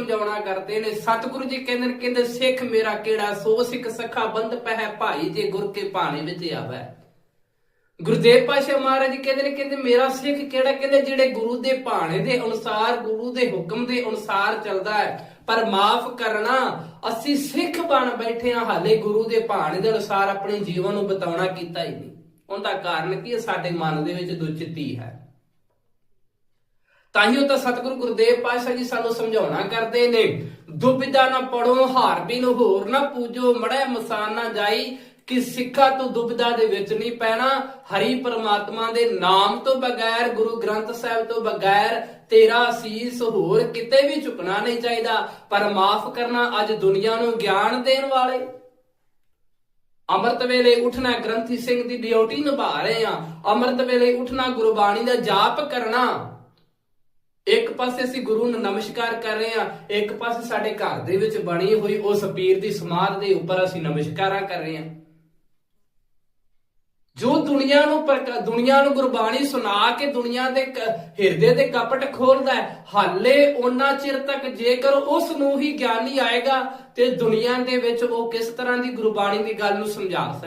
ਸਮਝਾਉਣਾ ਕਰਦੇ ਨੇ। ਸਤਿਗੁਰੂ ਜੀ ਕਹਿੰਦੇ ਨੇ, ਕਹਿੰਦੇ, ਸਿੱਖ ਮੇਰਾ ਕਿਹੜਾ? ਸੋ ਸਿੱਖ ਸਖਾ ਬੰਦ ਪਹਿ ਭਾਈ ਜੇ ਗੁਰ ਕੇ ਭਾਣੇ ਵਿੱਚ ਆਵੇ। ਗੁਰਦੇਵ ਪਾਸ਼ਾ ਮਹਾਰਾਜ ਕਹਿੰਦੇ ਨੇ, ਕਹਿੰਦੇ, ਮੇਰਾ ਸਿੱਖ ਕਿਹੜਾ? ਕਹਿੰਦੇ, ਜਿਹੜੇ ਗੁਰੂ ਦੇ ਭਾਣੇ ਦੇ ਅਨੁਸਾਰ, ਗੁਰੂ ਦੇ ਹੁਕਮ ਦੇ ਅਨੁਸਾਰ ਚੱਲਦਾ ਹੈ। ਪਰ ਮਾਫ ਕਰਨਾ, ਅਸੀਂ ਸਿੱਖ ਬਣ ਬੈਠੇ ਹਾਂ, ਹਾਲੇ ਗੁਰੂ ਦੇ ਭਾਣੇ ਦੇ ਅਨੁਸਾਰ ਆਪਣੇ ਜੀਵਨ ਨੂੰ ਬਤਾਉਣਾ ਕੀਤਾ ਹੀ ਨਹੀਂ। ਉਹਦਾ ਕਾਰਨ ਕੀ ਹੈ? ਸਾਡੇ ਮਨ ਦੇ ਵਿੱਚ ਦੁਚਿੱਤੀ ਹੈ। ਤਾਂ ਹੀ ਉਹ ਤਾਂ ਸਤਿਗੁਰੂ ਗੁਰਦੇਵ ਪਾਤਸ਼ਾਹ ਜੀ ਸਾਨੂੰ ਸਮਝਾਉਣਾ ਕਰਦੇ ਨੇ, ਦੁਬਿਧਾ ਨਾ ਪੜੋ, ਹਾਰ ਬਿਨ ਹੋਰ ਨਾ ਪੂਜੋ ਮੜੈ ਮਸਾਨ ਨਾ ਜਾਈ, ਕਿ ਸਿੱਖਾ ਤੂੰ ਦੁਬਿਧਾ ਦੇ ਵਿੱਚ ਨਹੀਂ ਪੈਣਾ, ਹਰੀ ਪਰਮਾਤਮਾ ਦੇ ਨਾਮ ਤੋਂ ਬਗੈਰ, ਗੁਰੂ ਗ੍ਰੰਥ ਸਾਹਿਬ ਤੋਂ ਬਗੈਰ ਤੇਰਾ ਅਸੀਸ ਹੋਰ ਕਿਤੇ ਵੀ ਝੁਕਣਾ ਨਹੀਂ ਚਾਹੀਦਾ, ਪਰ ਮਾਫ ਕਰਨਾ ਅੱਜ ਦੁਨੀਆ ਨੂੰ ਗਿਆਨ ਦੇਣ ਵਾਲੇ। ਅੰਮ੍ਰਿਤ ਵੇਲੇ ਉਠਣਾ ਗ੍ਰੰਥੀ ਸਿੰਘ ਦੀ ਡਿਊਟੀ ਨਿਭਾ ਰਹੇ ਆ ਅੰਮ੍ਰਿਤ ਵੇਲੇ ਉਠਣਾ ਗੁਰਬਾਣੀ ਦਾ ਜਾਪ ਕਰਨਾ। ਇੱਕ ਪਾਸੇ ਅਸੀਂ ਗੁਰੂ ਨੂੰ ਨਮਸਕਾਰ ਕਰ ਰਹੇ ਹਾਂ, ਇੱਕ ਪਾਸੇ ਸਾਡੇ ਘਰ ਦੇ ਵਿੱਚ ਬਣੀ ਹੋਈ ਉਸ ਪੀਰ ਦੀ ਸਮਾਧ ਦੇ ਉੱਪਰ ਅਸੀਂ ਨਮਸਕਾਰਾਂ ਕਰ ਰਹੇ ਹਾਂ। ਜੋ ਦੁਨੀਆ ਨੂੰ ਪ੍ਰਕ- ਦੁਨੀਆ ਨੂੰ ਗੁਰਬਾਣੀ ਸੁਣਾ ਕੇ ਦੁਨੀਆ ਦੇ ਹਿਰਦੇ ਦੇ ਕਪਟ ਖੋਲਦਾ ਹੈ, ਹਾਲੇ ਉਹਨਾਂ ਚਿਰ ਤੱਕ ਜੇਕਰ ਉਸ ਨੂੰ ਹੀ ਗਿਆਨੀ ਆਏਗਾ, ਤੇ ਦੁਨੀਆ ਦੇ ਵਿੱਚ ਉਹ ਕਿਸ ਤਰ੍ਹਾਂ ਦੀ ਗੁਰਬਾਣੀ ਦੀ ਗੱਲ ਨੂੰ ਸਮਝਾ ਸਕਦਾ